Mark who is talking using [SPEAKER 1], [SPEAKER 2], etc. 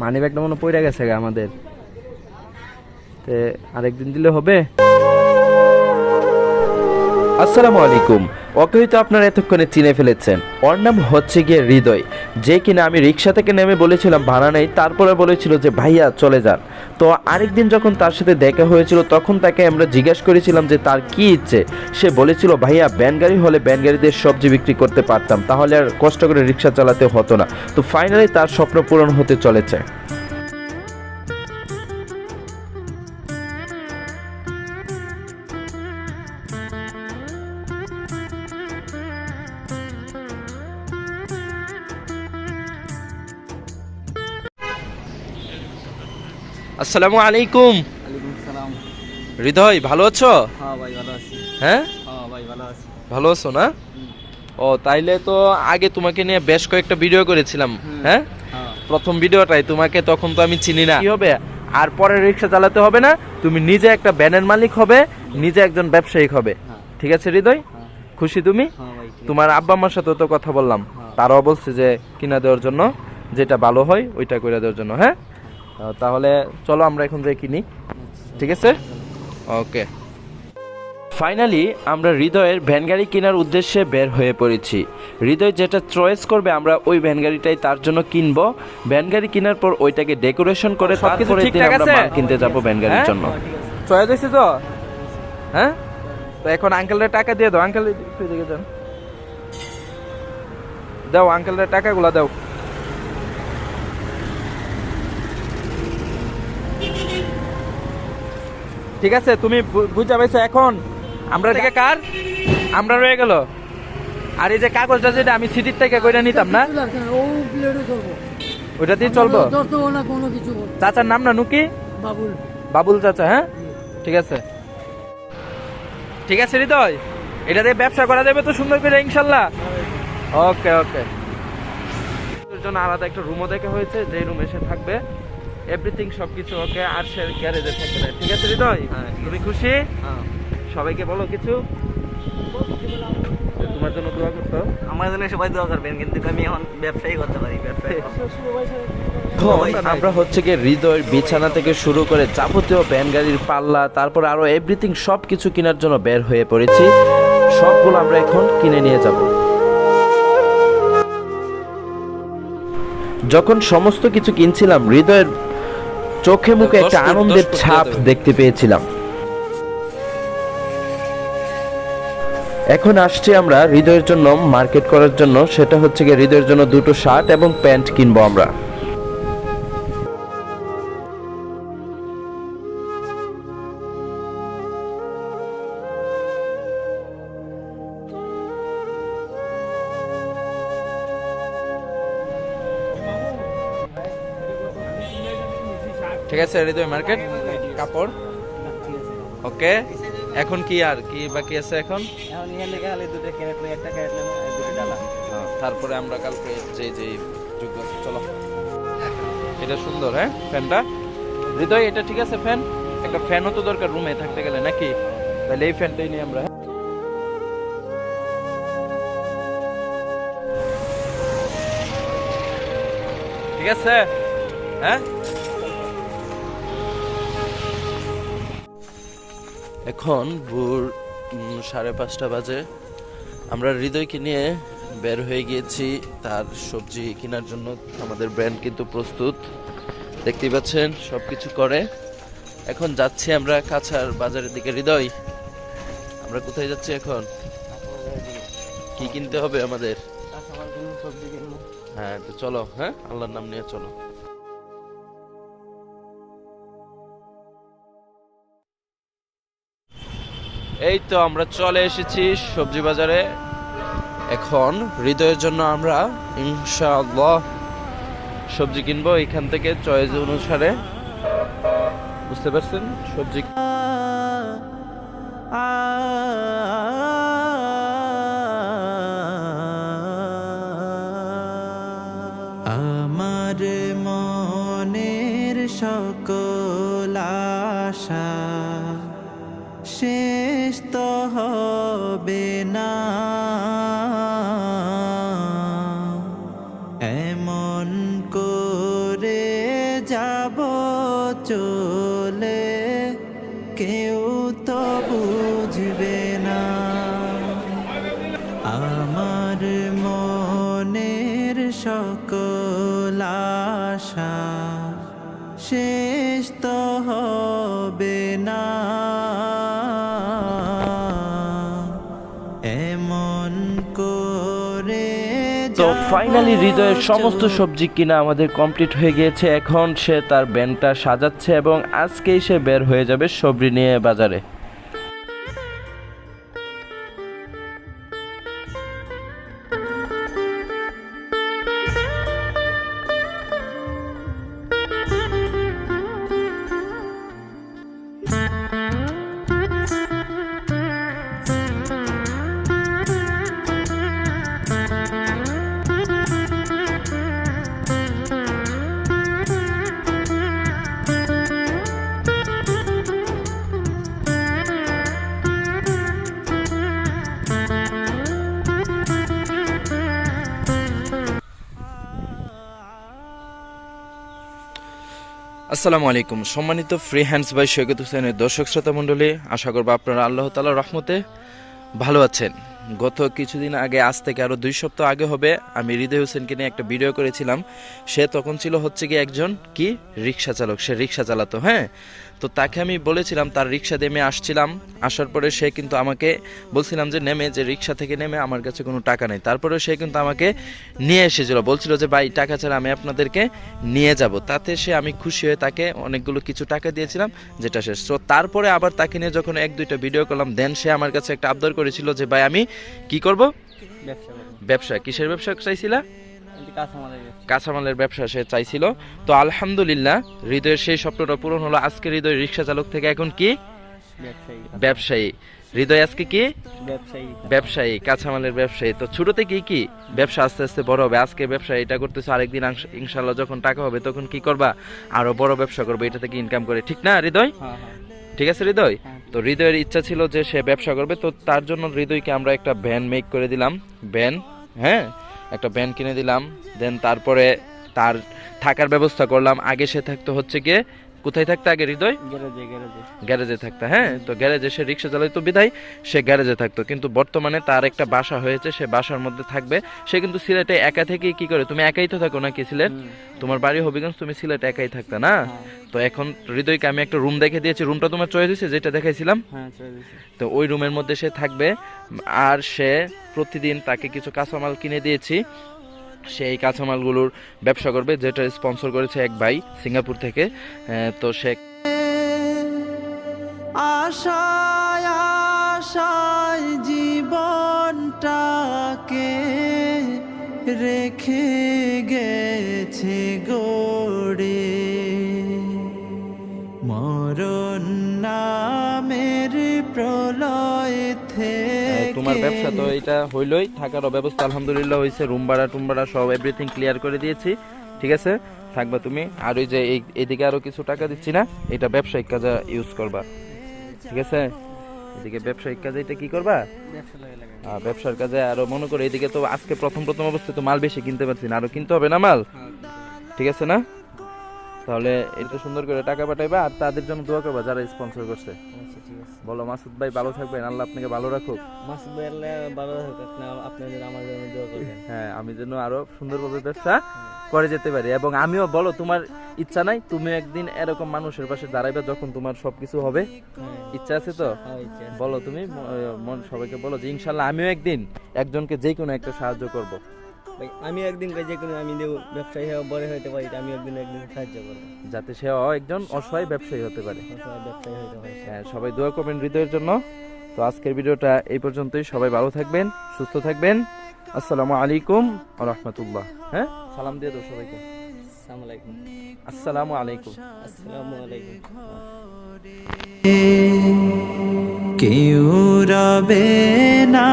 [SPEAKER 1] মানি ব্যাগটা মনে পড়ে গেছে আমাদের। তে আরেকদিন দিলে হবে।
[SPEAKER 2] আসসালামু আলাইকুম। ওকে হয়তো আপনারা এতক্ষণে চিনে ফেলেছেন। ওর নাম হচ্ছে গিয়ে হৃদয়। যে কিনা আমি রিক্সা থেকে নেমে বলেছিলাম, ভাড়া নেই। তারপরে বলেছিল যে, ভাইয়া, চলে যান। তো আরেকদিন যখন তার সাথে দেখা হয়েছিল, তখন তাকে আমরা জিজ্ঞাসা করেছিলাম যে, তার কি ইচ্ছে? সে বলেছিল, ভাইয়া, ব্যান গাড়ি হলে ব্যান সবজি বিক্রি করতে পারতাম। তাহলে আর কষ্ট করে রিক্সা চালাতে হতো না। তো ফাইনালি তার স্বপ্ন পূরণ হতে চলেছে। আসসালামু আলাইকুম। হৃদয় ভালো আছো?
[SPEAKER 1] হ্যাঁ ভালো আছি।
[SPEAKER 2] হ্যাঁ?
[SPEAKER 1] হ্যাঁ ভালো আছি।
[SPEAKER 2] না? ও তাইলে তো আগে তোমাকে নিয়ে বেশ কয়েকটা ভিডিও করেছিলাম হ্যাঁ?
[SPEAKER 1] হ্যাঁ।
[SPEAKER 2] প্রথম ভিডিওটাই তোমাকে তখন তো আমি চিনি না। কি হবে? আর পরে রিক্সা চালাতে হবে না তুমি নিজে একটা ব্যানের মালিক হবে নিজে একজন ব্যবসায়িক হবে। ঠিক আছে হৃদয়? খুশি তুমি? তোমার আব্বা আম্মার সাথে তো কথা বললাম। তারাও বলছে যে কিনা দেওয়ার জন্য যেটা ভালো হয় ওইটা করে দেওয়ার জন্য হ্যাঁ? তাহলে চলো আমরা এখন যাই কিনি ঠিক আছে? ওকে ফাইনালি আমরা হৃদয়ের ভ্যান গাড়ি কেনার উদ্দেশ্যে বের হয়ে পড়েছি। হৃদয় যেটা চয়েস করবে আমরা ওই ভ্যান গাড়িটাই তার জন্য কিনবো। ভ্যান গাড়ি কেনার পর ওইটাকে ডেকোরেশন করে তারপরে আমরা মাল কিনতে যাব ভ্যান গাড়ির
[SPEAKER 1] হ্যাঁ?
[SPEAKER 2] জন্য।
[SPEAKER 1] চয়েস হয়েছে তো? হ্যাঁ? তো এখন আঙ্কেলের টাকা দিয়ে দাও। আঙ্কেল একটু দিকে যান। দাও আঙ্কেলের টাকাগুলো দাও। ঠিক আছে তুমি বুঝা পাইছো এখন? আমরা থেকে কার? আমরা রয়ে গেল। আর এই যে কাগজটা যেটা আমি সিটির থেকে কইরা নিতাম না? ওইটা দিয়ে চলবো। চাচার নাম না নুকি?
[SPEAKER 3] বাবুল।
[SPEAKER 1] বাবুল চাচা হ্যাঁ? ঠিক আছে। ঠিক আছে হৃদয়। এটা দিয়ে ব্যবসা করা যাবে তো সুন্দর করে ইনশাল্লাহ। ওকে ওকে। জন্য আলাদা একটা রুমও দেখা হয়েছে যে রুমে সে থাকবে। এভরিথিং সবকিছু ওকে আর সে গ্যারেজে থাকবে ঠিক আছে হৃদয়? তুমি খুশি? সবাইকে বলো কিছু। তোমার জন্য দোয়া করতো
[SPEAKER 4] আমার জন্য সবাই দোয়া করবেন কিন্তু আমি এখন ব্যবসায়ী করতে পারি ব্যবসায়ী
[SPEAKER 2] আমরা হচ্ছে গিয়ে হৃদয়ের বিছানা থেকে শুরু করে যাবতীয় ভ্যান গাড়ির পাল্লা তারপর আরও এভরিথিং সব কিছু কেনার জন্য বের হয়ে পড়েছি। সবগুলো আমরা এখন কিনে নিয়ে যাব। যখন সমস্ত কিছু কিনছিলাম হৃদয়ের চোখে মুখে একটা আনন্দের ছাপ দেখতে পেয়েছিলাম। এখন আসছি আমরা হৃদয়ের জন্য মার্কেট করার জন্য। সেটা হচ্ছে গিয়ে হৃদয়ের জন্য দুটো শার্ট এবং প্যান্ট কিনবো আমরা।
[SPEAKER 1] ঠিক আছে হৃদয় মার্কেট কাপড়? ওকে এখন কি আর কি বাকি আছে এখন? তারপরে আমরা কালকে যে যে যুগ আছে, চলো। এটা সুন্দর হ্যাঁ ফ্যানটা? হৃদয় এটা ঠিক আছে ফ্যান? একটা ফ্যানও তো দরকার রুমে থাকতে গেলে নাকি? তাহলে এই ফ্যানটাই নিই আমরা হ্যাঁ? ঠিক আছে হ্যাঁ?
[SPEAKER 2] এখন ভোর সাড়ে পাঁচটা বাজে। আমরা হৃদয়কে নিয়ে বের হয়ে গিয়েছি। তার সবজি কেনার জন্য আমাদের ব্র্যান্ড কিন্তু প্রস্তুত। দেখতেই পাচ্ছেন সব কিছু করে। এখন যাচ্ছি আমরা কাছার বাজারের দিকে। হৃদয় আমরা কোথায় যাচ্ছি এখন? কি কিনতে হবে আমাদের? হ্যাঁ তো চলো হ্যাঁ? আল্লাহর নাম নিয়ে চলো। এই তো আমরা চলে এসেছি সবজি বাজারে। এখন হৃদয়ের জন্য আমরা ইনশাআল্লাহ সবজি কিনবো এখান থেকে চয়েস অনুসারে। বুঝতে পারছেন? সবজি
[SPEAKER 5] আমার মনের সকল আশা শেষ হবে না। এমন করে যাব চলে, কেউ তো বুঝবে না। আমার মনের সকল আশা শেষ তো
[SPEAKER 2] ফাইনালি হৃদয়ের সমস্ত সবজি কিনা আমাদের কমপ্লিট হয়ে গিয়েছে। এখন সে তার ব্যানটা সাজাচ্ছে এবং আজকেই সে বের হয়ে যাবে সবজি নিয়ে বাজারে। আসসালামু আলাইকুম। সম্মানিত ফ্রি হ্যান্ডস বাই সৈকত হুসেনের দর্শক শ্রোতা মণ্ডলী, আশা করব আপনারা আল্লাহ তালা রহমতে ভালো আছেন। গত কিছুদিন আগে, আজ থেকে আরও দুই সপ্তাহ আগে হবে, আমি হৃদয় হোসেনকে নিয়ে একটা ভিডিও করেছিলাম। সে তখন ছিল হচ্ছে কি একজন কি? রিক্সা চালক সে রিক্সা চালাতো হ্যাঁ? তো তাকে আমি বলেছিলাম তার রিক্সা নেমে আসছিলাম। আসার পরে সে কিন্তু আমাকে বলছিলাম যে নেমে যে রিক্সা থেকে নেমে আমার কাছে কোনো টাকা নেই। তারপরে সে কিন্তু আমাকে নিয়ে এসেছিল বলছিল যে ভাই টাকা ছাড়া আমি আপনাদেরকে নিয়ে যাব। তাতে সে আমি খুশি হয়ে তাকে অনেকগুলো কিছু টাকা দিয়েছিলাম যেটা শেষ তো তারপরে আবার তাকে নিয়ে যখন এক দুইটা ভিডিও করলাম দেন সে আমার কাছে একটা আবদার করেছিল যে ভাই আমি কি করব?
[SPEAKER 4] ব্যবসা
[SPEAKER 2] ব্যবসা কিসের ব্যবসা চাইছিলা?
[SPEAKER 4] কাঁচামালের ব্যবসা।
[SPEAKER 2] সে চাইছিল। তো আলহামদুলিল্লাহ হৃদয়ের সেই স্বপ্নটা পূরণ হলো আজকে হৃদয় রিক্সা চালক থেকে। এখন কি?
[SPEAKER 4] ব্যবসায়ী।
[SPEAKER 2] হৃদয় আজকে কি?
[SPEAKER 4] ব্যবসায়ী।
[SPEAKER 2] ব্যবসায়ী কাঁচামালের ব্যবসায়ী। তো ছোট থেকে কি ব্যবসা আস্তে আস্তে বড় হবে? আজকে ব্যবসা এটা করতেছো আরেকদিন ইনশাল্লাহ যখন টাকা হবে তখন কি করবা? আরও বড় ব্যবসা করবে এটা থেকে ইনকাম করে? ঠিক না হৃদয়?
[SPEAKER 4] হ্যাঁ হ্যাঁ।
[SPEAKER 2] ঠিক আছে হৃদয়?
[SPEAKER 4] হ্যাঁ।
[SPEAKER 2] তো হৃদয়ের ইচ্ছা ছিল যে সে ব্যবসা করবে তো তার জন্য হৃদয়কে আমরা একটা ভ্যান মেক করে দিলাম। ভ্যান হ্যাঁ? একটা ব্যান্ড কিনে দিলাম দেন তারপরে তার থাকার ব্যবস্থা করলাম। আগে সে থাকতো হচ্ছে গিয়ে কোথায় থাকতো আগে হৃদয়?
[SPEAKER 4] গ্যারেজে
[SPEAKER 2] থাকতো হ্যাঁ? তো গ্যারেজে সে রিক্সা চালাইতো বিধায় সে গ্যারেজে থাকতো। কিন্তু বর্তমানে তার একটা বাসা হয়েছে সে বাসার মধ্যে থাকবে। সে কিন্তু সিলেটে একা থেকে কি করে? তুমি একাই তো থাকো নাকি সিলেট? তোমার বাড়ি হবিগঞ্জ তুমি সিলেট একাই থাকতা না? তো এখন হৃদয়কে আমি একটা রুম দেখে দিয়েছি। রুমটা তোমার চয়েস হয়েছে যেটা দেখাইছিলাম?
[SPEAKER 4] হ্যাঁ
[SPEAKER 2] তো ওই রুমের মধ্যে সে থাকবে। আর সে প্রতিদিন তাকে কিছু কাঁচামাল কিনে দিয়েছি। সে এই কাঁচামালগুলোর ব্যবসা করবে, যেটা স্পন্সর করেছে এক ভাই সিঙ্গাপুর থেকে তো সে
[SPEAKER 5] আশায় আশায় জীবনটাকে রেখে গেছে গড়ে। মরণ নামের প্রলয় থেকে
[SPEAKER 2] তোমার ব্যবসা তো এটা হইলই, থাকারও ব্যবস্থা আলহামদুলিল্লাহ হয়েছে রুম ভাড়া, টুম ভাড়া সব এভরিথিং ক্লিয়ার করে দিয়েছি, ঠিক আছে? থাকবা তুমি, আর ওই যে এদিকে আরও কিছু টাকা দিচ্ছি না, এটা ব্যবসায়িক কাজে ইউজ করবা, ঠিক আছে? এদিকে ব্যবসায়িক কাজে এটা কি করবা? ব্যবসার কাজে আরও মনে করো, এদিকে তো আজকে প্রথম প্রথম অবস্থায় তো মাল বেশি কিনতে পারছি না, আরও কিনতে হবে না মাল? ঠিক আছে না? তাহলে এটা সুন্দর করে টাকা পাঠাইবা আর তাদের জন্য দোয়া করবা যারা স্পন্সর করছে।
[SPEAKER 4] আচ্ছা
[SPEAKER 2] বলো মাসুদ ভাই ভালো থাকবেন আল্লাহ আপনাকে ভালো রাখুক।
[SPEAKER 4] মাসুদ ভাই আল্লাহ ভালো থাকুক আপনি আপনাদের আমার জন্য দোয়া করবেন।
[SPEAKER 2] হ্যাঁ আমি যেন আরও সুন্দরভাবে ব্যবসা করে যেতে পারি। এবং আমিও বলো তোমার ইচ্ছা নাই তুমি একদিন এরকম মানুষের পাশে দাঁড়াইবে যখন তোমার সবকিছু হবে।
[SPEAKER 4] হ্যাঁ।
[SPEAKER 2] ইচ্ছা আছে তো?
[SPEAKER 4] হ্যাঁ।
[SPEAKER 2] বলো তুমি মন সবাইকে বলো যে ইনশাল্লাহ আমিও একদিন একজনকে যে কোনো একটা সাহায্য করব।
[SPEAKER 4] ভাই আমি একদিন যে কোনো আমি দেব ব্যবসায়ী হয়ে বড় হতে পারি আমি একদিন একদিন সাহায্য করব।
[SPEAKER 2] যাতে সে একজন অসহায় ব্যবসায়ী হতে পারে।
[SPEAKER 4] সবাই ব্যবসায়ী হতে পারে
[SPEAKER 2] হ্যাঁ সবাই দোয়া করবেন হৃদয়ের জন্য। তো আজকের ভিডিওটা এই পর্যন্তই সবাই ভালো থাকবেন সুস্থ থাকবেন। আসসালামু আলাইকুম রহমতুল্লাহ। হ্যাঁ? সালাম দিয়ে দাও সবাইকে।
[SPEAKER 4] আসসালামু আলাইকুম।
[SPEAKER 2] আসসালামু আলাইকুম।
[SPEAKER 4] আসসালামু আলাইকুম।
[SPEAKER 5] কেউ রবে না।